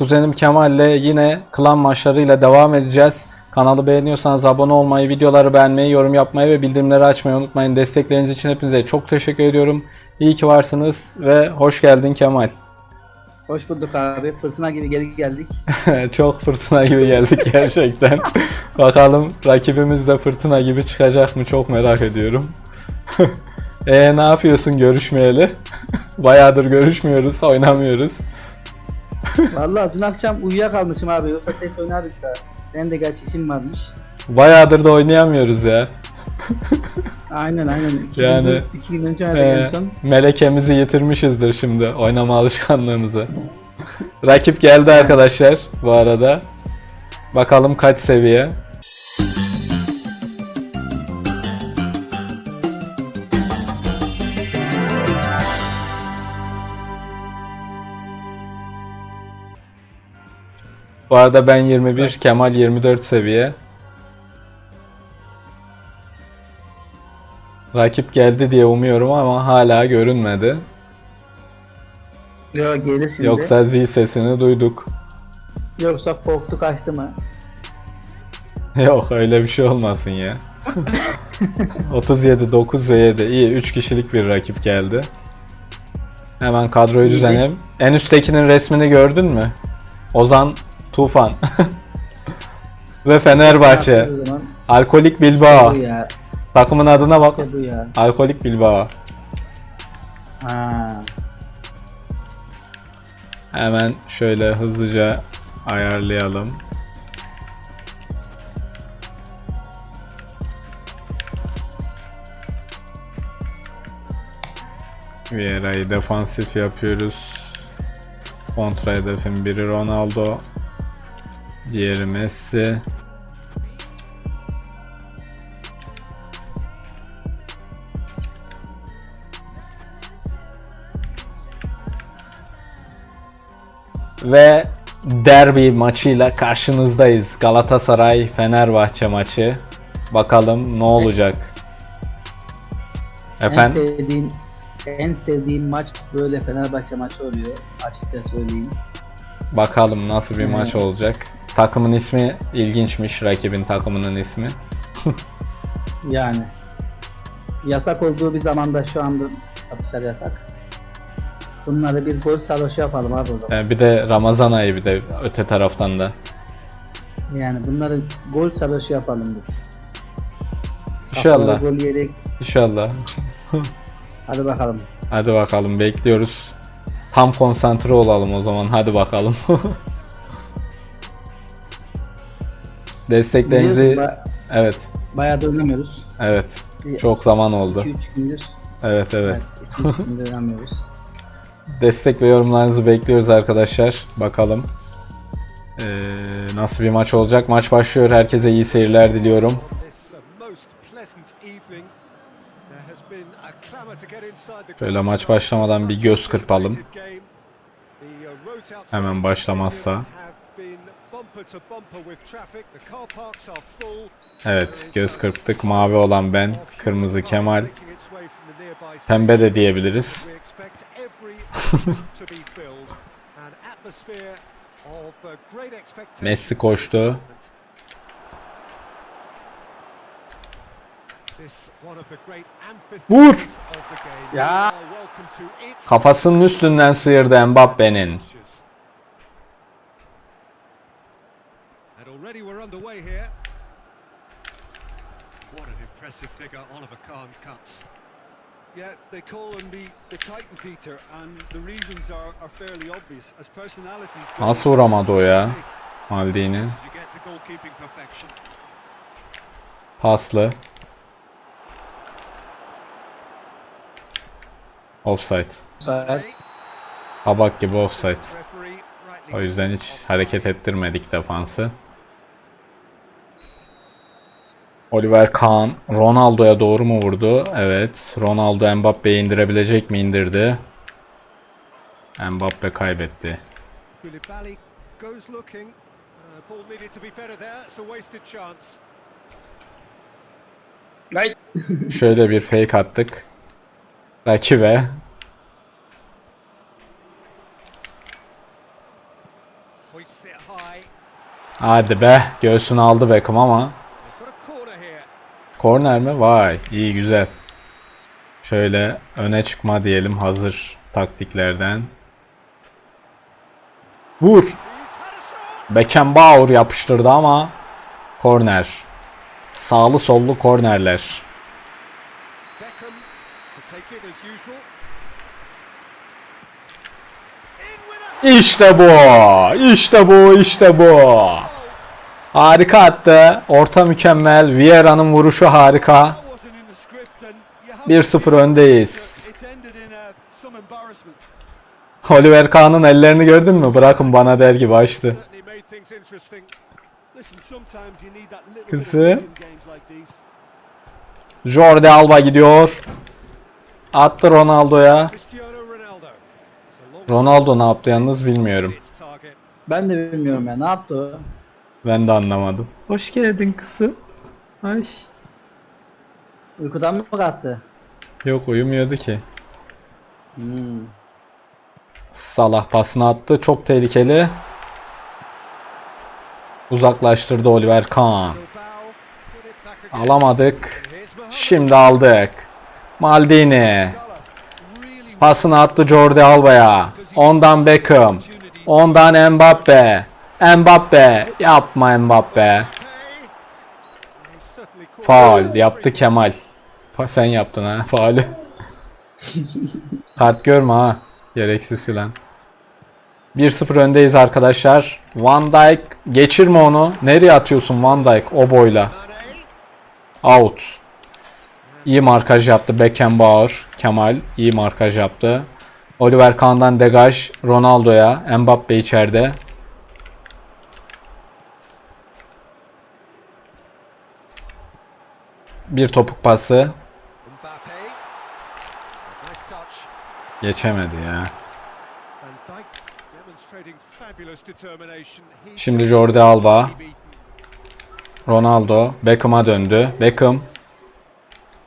Kuzenim Kemal'le yine klan maçlarıyla devam edeceğiz. Kanalı beğeniyorsanız abone olmayı, videoları beğenmeyi, yorum yapmayı ve bildirimleri açmayı unutmayın. Destekleriniz için hepinize çok teşekkür ediyorum. İyi ki varsınız ve hoş geldin Kemal. Hoş bulduk abi. Fırtına gibi geri geldik. çok fırtına gibi geldik gerçekten. Bakalım rakibimiz de fırtına gibi çıkacak mı çok merak ediyorum. e ne yapıyorsun görüşmeyeli? Bayağıdır görüşmüyoruz, oynamıyoruz. Vallahi dün akşam uyuyakalmışım abi. Yoksa test oynardık da. Senin de gerçi işin varmış. Bayağıdır da oynayamıyoruz ya. Aynen aynen. İki Yani, gün, iki gün önce son. melekemizi yitirmişizdir şimdi oynama alışkanlığımızı. Rakip geldi arkadaşlar bu arada. Bakalım kaç seviye. Bu arada ben 21, Kemal 24 seviye. Rakip geldi diye umuyorum ama hala görünmedi. Yok gelir şimdi. Yoksa zil sesini duyduk. Yoksa korktu kaçtı mı? Yok öyle bir şey olmasın ya. 37, 9 ve 7. İyi 3 kişilik bir rakip geldi. Hemen kadroyu düzenleyelim. En üsttekinin resmini gördün mü? Ozan Tufan. ve Fenerbahçe. Zaman Alkolik Bilbao. bu ya. Takımın adına bak. İşte bu ya. Alkolik Bilbao. Ha. Hemen şöyle hızlıca ayarlayalım. Vieira'yı defansif yapıyoruz. Kontra hedefin biri Ronaldo. Diğeri Messi. Ve derbi maçıyla karşınızdayız. Galatasaray Fenerbahçe maçı. Bakalım ne olacak. Efendim? En sevdiğim en sevdiğim maç böyle Fenerbahçe maçı oluyor. Açıkça söyleyeyim. Bakalım nasıl bir Evet. maç olacak. Takımın ismi ilginçmiş. Rakibin takımının ismi. Yani. Yasak olduğu bir zamanda şu anda satışlar yasak. Bunları bir gol sarhoşu yapalım abi o zaman. Ee, bir de Ramazan ayı bir de öte taraftan da. Yani bunları gol sarhoşu yapalım biz. İnşallah. Gol yiyerek İnşallah. hadi bakalım. Hadi bakalım bekliyoruz. Tam konsantre olalım o zaman. Hadi bakalım. Desteklerinizi Ba- evet bayağı da oynamıyoruz. evet çok zaman oldu. 2-3 gündür. Evet evet. Evet, 2-3 gündür oynamıyoruz. Destek ve yorumlarınızı bekliyoruz arkadaşlar. Bakalım ee, nasıl bir maç olacak. Maç başlıyor. Herkese iyi seyirler diliyorum. Uh, Şöyle maç başlamadan bir göz kırpalım. Hemen başlamazsa. Evet göz kırptık. Mavi olan ben. Kırmızı Kemal. Pembe de diyebiliriz. Messi koştu. Vur! Ya! Kafasının üstünden sıyırdı Mbappe'nin. And already we're underway here. What an impressive figure Oliver Kahn cuts. Yeah, they call him the, the Titan Peter, and the reasons are, are fairly obvious. As personalities go, Nasıl vuramadı o ya? Maldini. Paslı. Offside. Kabak gibi offside. O yüzden hiç hareket ettirmedik defansı. Oliver Kahn Ronaldo'ya doğru mu vurdu? Evet. Ronaldo Mbappe'yi indirebilecek mi? İndirdi. Mbappe kaybetti. Uh. Şöyle bir fake attık. Rakibe. Hadi be. Göğsünü aldı Beckham ama. They've got a corner here. Korner mi? Vay. iyi güzel. Şöyle öne çıkma diyelim hazır taktiklerden. Vur. Beckenbauer yapıştırdı ama korner. Sağlı sollu kornerler. İşte bu. İşte bu. İşte bu. Harika attı. Orta mükemmel. Vieira'nın vuruşu harika. That wasn't in the script and you have 1-0 öndeyiz. Oliver Kahn'ın ellerini gördün mü? Bırakın bana der gibi açtı. Kızı. Jordi Alba gidiyor. Attı Ronaldo'ya. Ronaldo. Ne yaptı yalnız bilmiyorum. Ben de bilmiyorum ya. Ne yaptı o? Ben de anlamadım. Hoş geldin kızım. Ay. Uykudan mı kalktı? Yok uyumuyordu ki. Hmm. Salah pasını attı. Çok tehlikeli. Uzaklaştırdı Oliver Kahn. Alamadık. Şimdi aldık. Maldini. Pasını attı Jordi Alba'ya. Ondan Beckham. Ondan Mbappe. Mbappe. Yapma Mbappe. Faul yaptı Kemal. Sen yaptın ha faulü. Kart görme ha. Gereksiz filan. 1-0 öndeyiz arkadaşlar. Van Dijk geçirme onu. Nereye atıyorsun Van Dijk o boyla? Out. İyi markaj yaptı Beckenbauer. Kemal iyi markaj yaptı. Oliver Kahn'dan degaj Ronaldo'ya. Mbappe içeride. Bir topuk pası. Geçemedi ya. Şimdi Jordi Alba. Ronaldo. Beckham'a döndü. Beckham.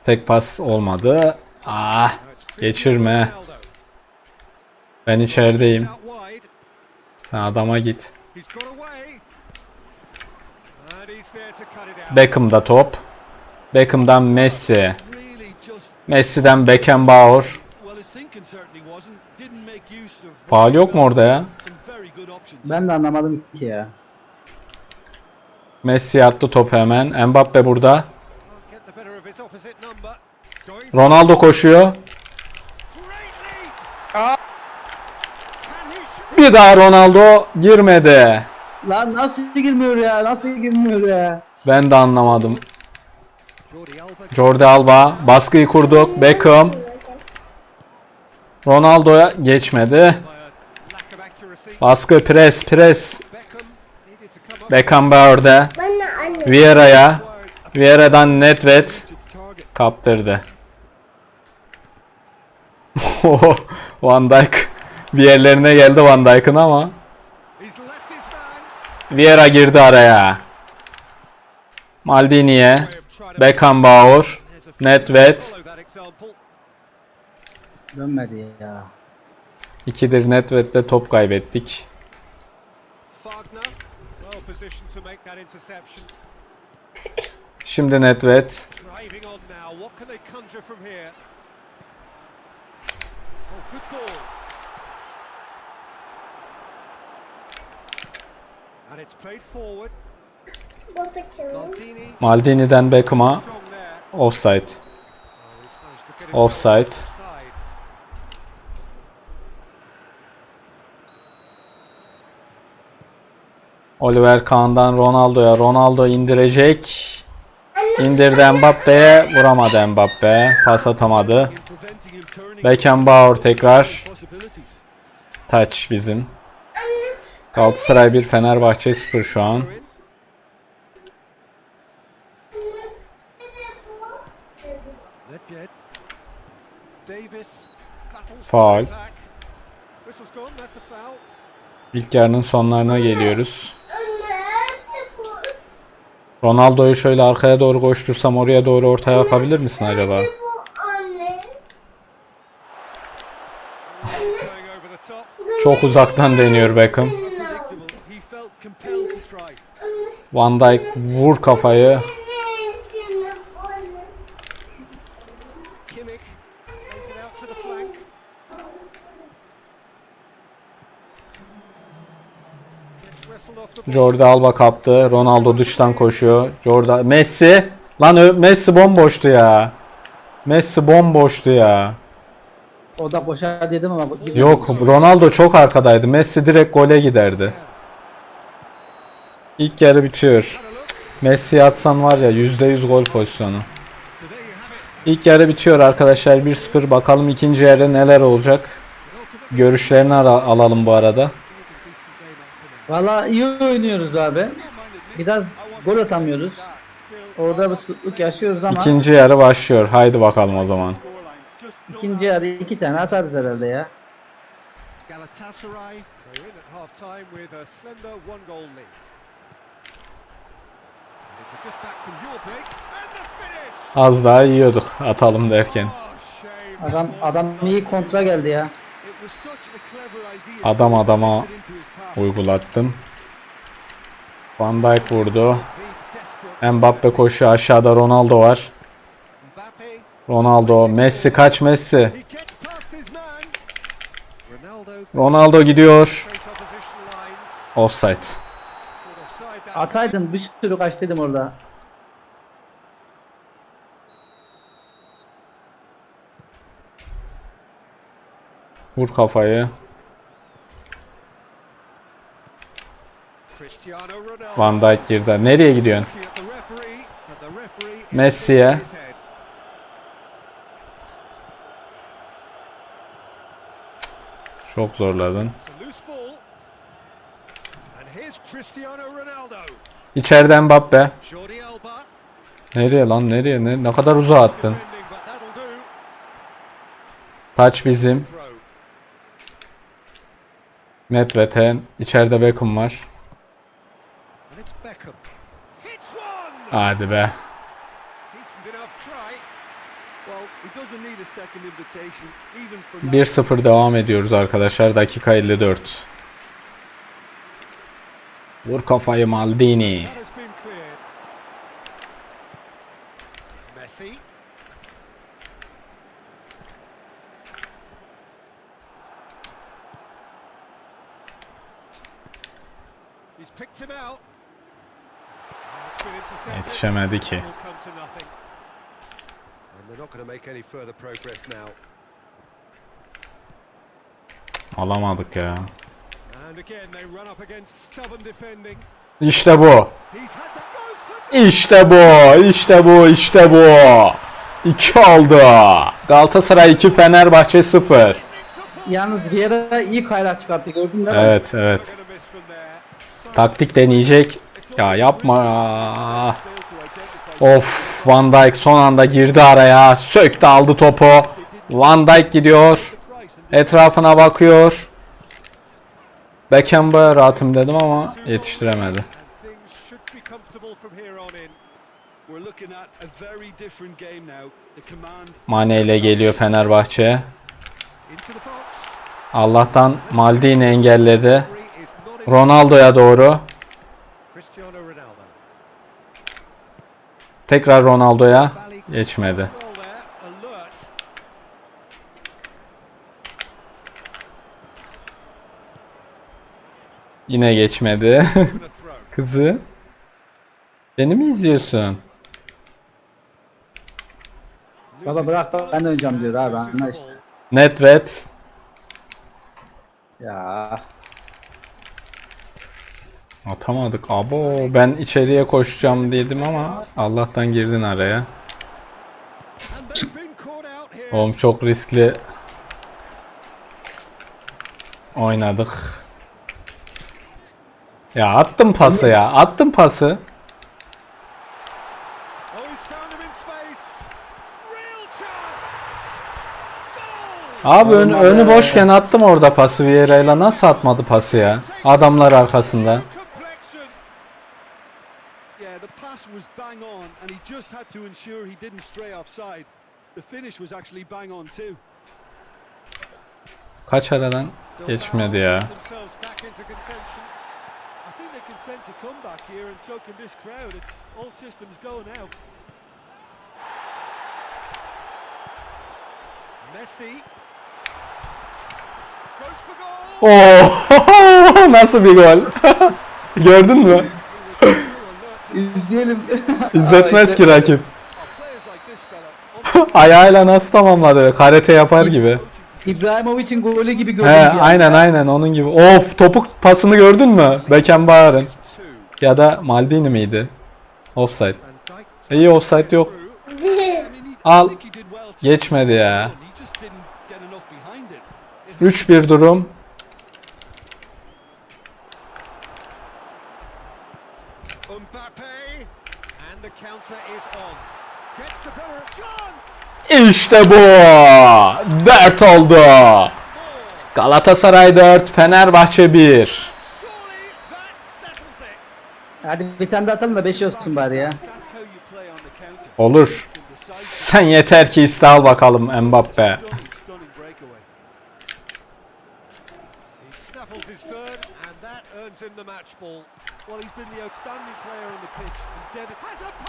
Tek pas olmadı. Ah. Geçirme. Ben içerideyim. Sen adama git. Beckham'da top. Beckham'dan Messi. Messi'den Beckenbauer. Faal yok mu orada ya? Ben de anlamadım ki ya. Messi attı topu hemen. Mbappe burada. Ronaldo koşuyor. Bir daha Ronaldo girmedi. Lan nasıl girmiyor ya? Nasıl girmiyor ya? Ben de anlamadım. Jordi Alba baskıyı kurduk. Beckham. Ronaldo'ya geçmedi. Baskı pres pres. Beckham. Beckenbauer'de. Vieira'ya. Vieira'dan Nedved kaptırdı. Van Dijk bir yerlerine geldi Van Dijk'ın ama. Vieira girdi araya. Maldini'ye. Beckenbauer. Nedved. Dönmedi ya. İkidir Nedved'de top kaybettik. Şimdi Nedved. And it's played forward. Maldini Maldini'den Beckham'a offside. Offside. Oliver Kahn'dan Ronaldo'ya. Ronaldo indirecek. İndirdi Mbappe'ye. Vuramadı Mbappe. Pas atamadı. Beckenbauer tekrar. Taç bizim. Galatasaray 1 Fenerbahçe 0 şu an. Nedved. Davis battles Foul. for back. Whistle's gone. That's a foul. İlk yarının sonlarına geliyoruz. Ronaldo'yu şöyle arkaya doğru koştursam oraya doğru ortaya yapabilir misin acaba? Çok uzaktan deniyor Beckham. Van Dijk vur kafayı. Jordi Alba kaptı. Ronaldo dıştan koşuyor. Jordi Messi. Lan Messi bomboştu ya. Messi bomboştu ya. O da boşa dedim ama Yok Ronaldo çok arkadaydı. Messi direkt gole giderdi. İlk yarı bitiyor. Messi atsan var ya %100 gol pozisyonu. İlk yarı bitiyor arkadaşlar 1-0. Bakalım ikinci yarı neler olacak. Görüşlerini alalım bu arada. Valla iyi oynuyoruz abi. Biraz gol atamıyoruz. Orada bir tutukluk yaşıyoruz ama İkinci yarı başlıyor. Haydi bakalım o zaman. İkinci yarı iki tane atarız herhalde ya. Galatasaray, they're in at half time with a slender one goal lead. And if we're just back from your break, and the finish! Az daha yiyorduk atalım derken. Oh, shame. Adam adam iyi kontra geldi ya. Adam adama uygulattım. Van Dijk vurdu. Mbappe koşuyor aşağıda Ronaldo var. Ronaldo, Messi kaç Messi. Ronaldo gidiyor. Offside. Ataydın bir sürü kaç dedim orada. Vur kafayı. Van Dijk girdi. Nereye gidiyorsun? Messi'ye. Çok zorladın. İçeriden Mbappe. Nereye lan nereye? Ne, ne kadar uzağa attın? Taç bizim. Throw. Nedved'e. İçeride Beckham var. And it's Beckham. Hits one! Hadi be. Decent enough try. Well, he doesn't need a second invitation, even from 1-0 devam ediyoruz arkadaşlar. Dakika 54. Vur kafayı Maldini. That has been cleared. Messi. He's picked him out. And it's been intercepted. Yetişemedi ki. Will come to nothing. And they're not going to make any further progress now. Alamadık ya. And again, they run up against stubborn defending. İşte bu. İşte bu. İşte bu. İşte bu. 2 oldu. Galatasaray 2 Fenerbahçe 0. Yalnız Vieira iyi kaynak çıkarttı gördün değil mi? Evet evet. Taktik deneyecek. Ya yapma. Of Van Dijk son anda girdi araya. Söktü aldı topu. Van Dijk gidiyor. Etrafına bakıyor. Beckham'da rahatım dedim ama yetiştiremedi. Mane ile geliyor Fenerbahçe. Allah'tan Maldini engelledi. Ronaldo'ya doğru. Tekrar Ronaldo'ya. Geçmedi. Yine geçmedi. Kızı. Beni mi izliyorsun? Baba bırak bak ben oynayacağım diyor abi Loses the anla işte. ball. Nedved. Ya Atamadık. Abo ben içeriye koşacağım dedim ama Allah'tan girdin araya. Oğlum çok riskli oynadık. Ya attım pası ya. Attım pası. Abi ön- önü boşken attım orada pası Vieira'yla. Nasıl atmadı pası ya? Adamlar arkasında. Yeah, the pass was bang on, and he just had to ensure he didn't stray offside. The finish was actually bang on too. Kaç aradan geçmedi ya. Sense a comeback here, and so can this crowd. It's all systems go now. Messi. Goes for goal. Oo nasıl bir gol? Gördün mü? İzleyelim. İzletmez ki rakip. Ayağıyla nasıl tamamladı? Karate yapar gibi. İbrahimovic'in golü gibi gördüm. He an. aynen aynen onun gibi. Of topuk pasını gördün mü? Beckenbauer'ın. Ya da Maldini miydi? Offside. İyi offside yok. Al. Geçmedi ya. He just İşte bu. 4 oldu. Galatasaray 4, Fenerbahçe 1. Surely that settles it. Hadi bir tane daha atalım da 5 olsun bari ya. Olur. Sen yeter ki iste al bakalım Mbappe.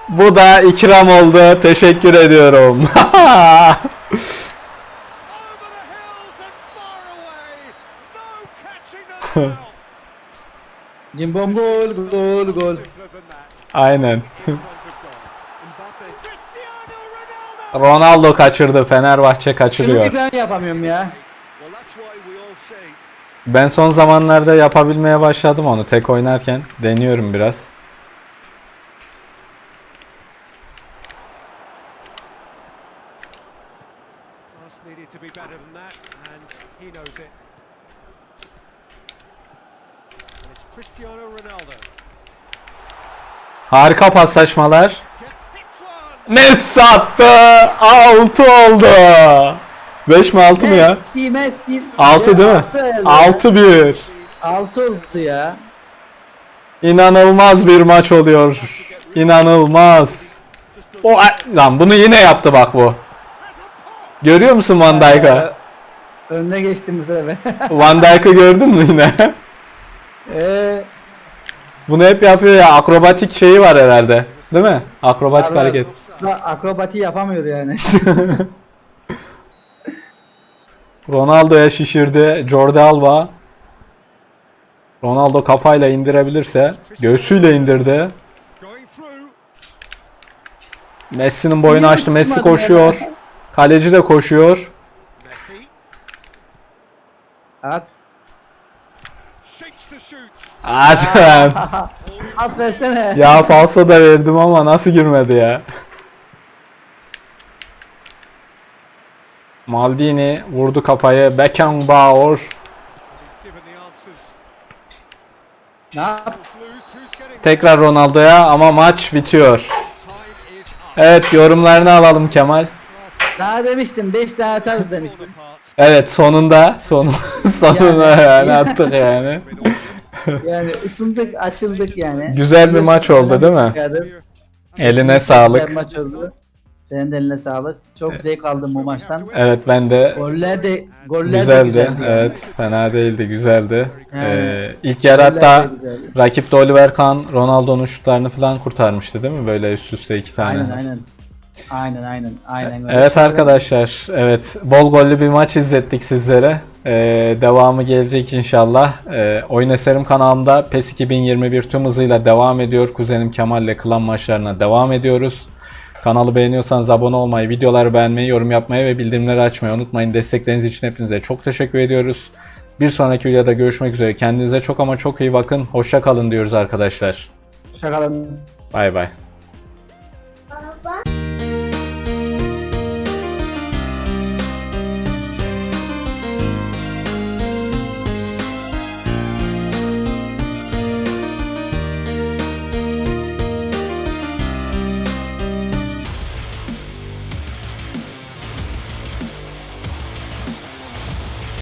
Bu da ikram oldu. Teşekkür ediyorum. Cimbom gol gol gol. Aynen. Ronaldo. Kaçırdı. Fenerbahçe Şunu kaçırıyor. bir tane yapamıyorum ya. Ben son zamanlarda yapabilmeye başladım onu tek oynarken. Deniyorum biraz. Harika paslaşmalar. Get hits one. Messi attı. 6 oldu. 5 mi 6 mı ya? Messi Messi. 6 değil mi? 6 6-1. 6 oldu ya. İnanılmaz bir maç oluyor. İnanılmaz. O lan bunu yine yaptı bak bu. Görüyor musun Van Dijk'ı? Önüne geçtim bu sefer. Van Dijk'ı gördün mü yine? Eee Bunu hep yapıyor ya. Akrobatik şeyi var herhalde. Değil mi? Akrobatik hareket. akrobati yapamıyor yani. Ronaldo'ya şişirdi. Jordi Alba. Ronaldo kafayla indirebilirse göğsüyle indirdi. Messi'nin boyunu açtı. Messi koşuyor. Kaleci de koşuyor. At. shakes to shoot. Hadi. As versene. ya falso da verdim ama nasıl girmedi ya? Maldini vurdu kafayı. Beckenbauer. Ne yap? Tekrar Ronaldo'ya ama maç bitiyor. Evet yorumlarını alalım Kemal. Daha demiştim 5 tane atarız demiştim. Evet sonunda sonu sonuna Yani- yani attık yani. Yani ısındık açıldık yani. Güzel bir maç oldu değil mi? Eline Güzel sağlık. bir maç oldu. Senin de eline sağlık. Çok zevk aldım bu maçtan. Evet ben de Goller de goller de güzeldi. güzeldi. yani. Evet fena değildi güzeldi. Yani. Ee, ilk yarı hatta de güzeldi. rakip de Oliver Kahn Ronaldo'nun şutlarını falan kurtarmıştı değil mi? Böyle üst üste iki tane. Aynen aynen. Aynen aynen. Aynen. öyle. Evet arkadaşlar, evet bol gollü bir maç izlettik sizlere. Ee, devamı gelecek inşallah. Ee, Oyun Eserim kanalımda PES 2021 tüm hızıyla devam ediyor. Kuzenim Kemal ile klan maçlarına devam ediyoruz. Kanalı beğeniyorsanız abone olmayı, videoları beğenmeyi, yorum yapmayı ve bildirimleri açmayı unutmayın. Destekleriniz için hepinize çok teşekkür ediyoruz. Bir sonraki videoda görüşmek üzere. Kendinize çok ama çok iyi bakın. Hoşça kalın diyoruz arkadaşlar. Şakalın. Bay bay.